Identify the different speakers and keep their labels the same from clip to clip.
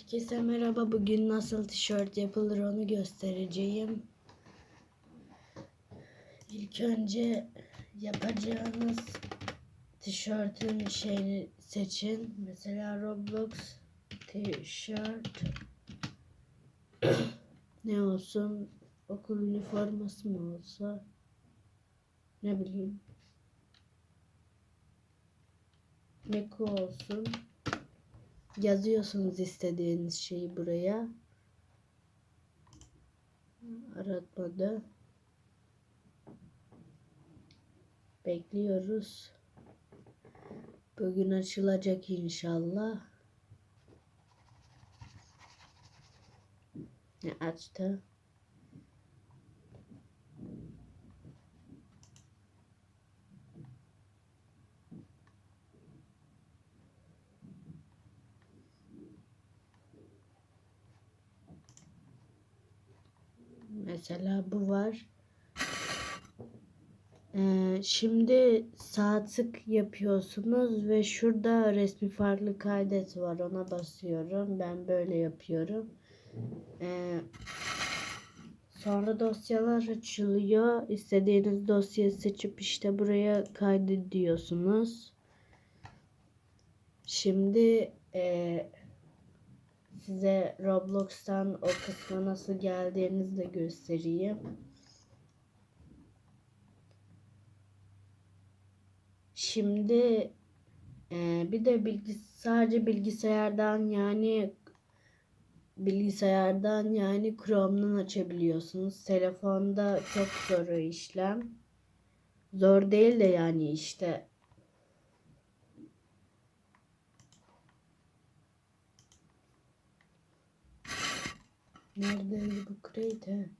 Speaker 1: Herkese merhaba. Bugün nasıl tişört yapılır onu göstereceğim. İlk önce yapacağınız tişörtün şeyini seçin. Mesela Roblox tişört ne olsun? Okul üniforması mı olsa? Ne bileyim. Meko olsun. Yazıyorsunuz istediğiniz şeyi buraya. Aratmadı. Bekliyoruz. Bugün açılacak inşallah. Açtı? Mesela bu var. Ee, şimdi sağ tık yapıyorsunuz ve şurada resmi farklı kaydet var. Ona basıyorum. Ben böyle yapıyorum. Ee, sonra dosyalar açılıyor. İstediğiniz dosyayı seçip işte buraya kaydediyorsunuz. Şimdi e, size Roblox'tan o kısma nasıl geldiğinizi de göstereyim. Şimdi e, bir de bilgi, sadece bilgisayardan yani bilgisayardan yani Chrome'dan açabiliyorsunuz. Telefonda çok zor işlem. Zor değil de yani işte Neredeydi bu create?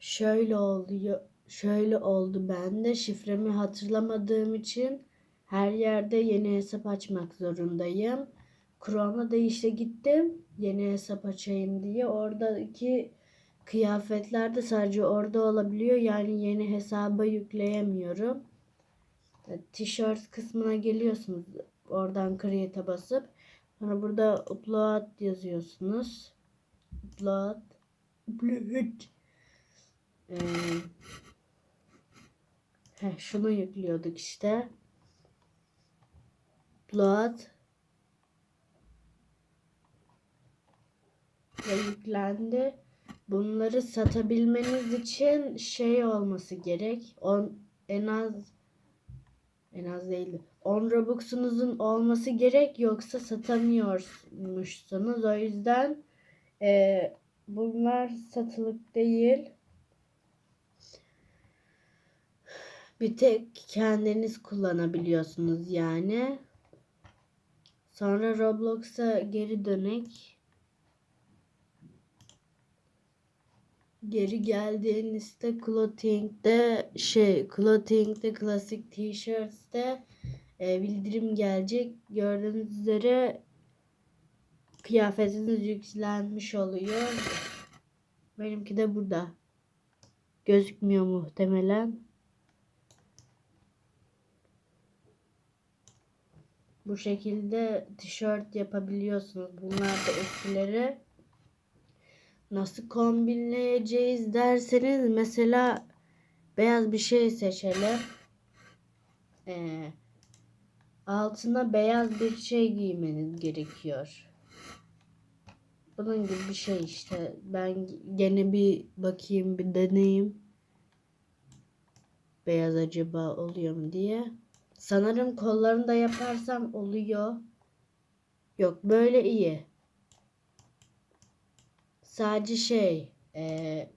Speaker 1: Şöyle oluyor. Şöyle oldu ben de şifremi hatırlamadığım için her yerde yeni hesap açmak zorundayım. Chrome'a da işte gittim yeni hesap açayım diye. Oradaki kıyafetler de sadece orada olabiliyor. Yani yeni hesaba yükleyemiyorum. Tişört kısmına geliyorsunuz. Oradan create'e basıp Sonra burada upload yazıyorsunuz. Upload. Upload. Ee, şunu yüklüyorduk işte. Upload. Ve yüklendi. Bunları satabilmeniz için şey olması gerek. On, en az en az değildi. 10 Robux'unuzun olması gerek yoksa satamıyormuşsunuz. O yüzden e, bunlar satılık değil. Bir tek kendiniz kullanabiliyorsunuz yani. Sonra Roblox'a geri dönek. Geri geldiğinizde clothing'de şey clothing'de klasik t-shirts'te e, bildirim gelecek. Gördüğünüz üzere kıyafetiniz yüklenmiş oluyor. Benimki de burada. Gözükmüyor muhtemelen. Bu şekilde tişört yapabiliyorsunuz. Bunlar da eskileri nasıl kombinleyeceğiz derseniz mesela beyaz bir şey seçelim. Ee, altına beyaz bir şey giymeniz gerekiyor. Bunun gibi bir şey işte. Ben gene bir bakayım bir deneyeyim. Beyaz acaba oluyor mu diye. Sanırım kollarını da yaparsam oluyor. Yok böyle iyi. Sadece şey e,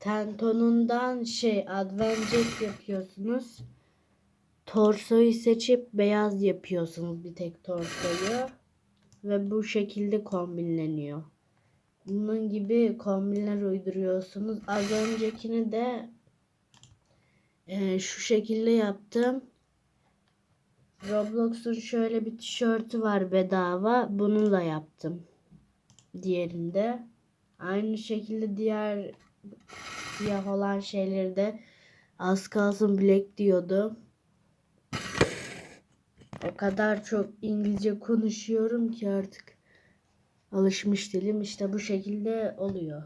Speaker 1: tentonundan şey advanced yapıyorsunuz. Torsoyu seçip beyaz yapıyorsunuz bir tek torsoyu. Ve bu şekilde kombinleniyor. Bunun gibi kombinler uyduruyorsunuz. Az öncekini de e, şu şekilde yaptım. Roblox'un şöyle bir tişörtü var bedava. Bunu da yaptım diğerinde. Aynı şekilde diğer siyah olan şeyleri de az kalsın black diyordu. O kadar çok İngilizce konuşuyorum ki artık alışmış dilim işte bu şekilde oluyor.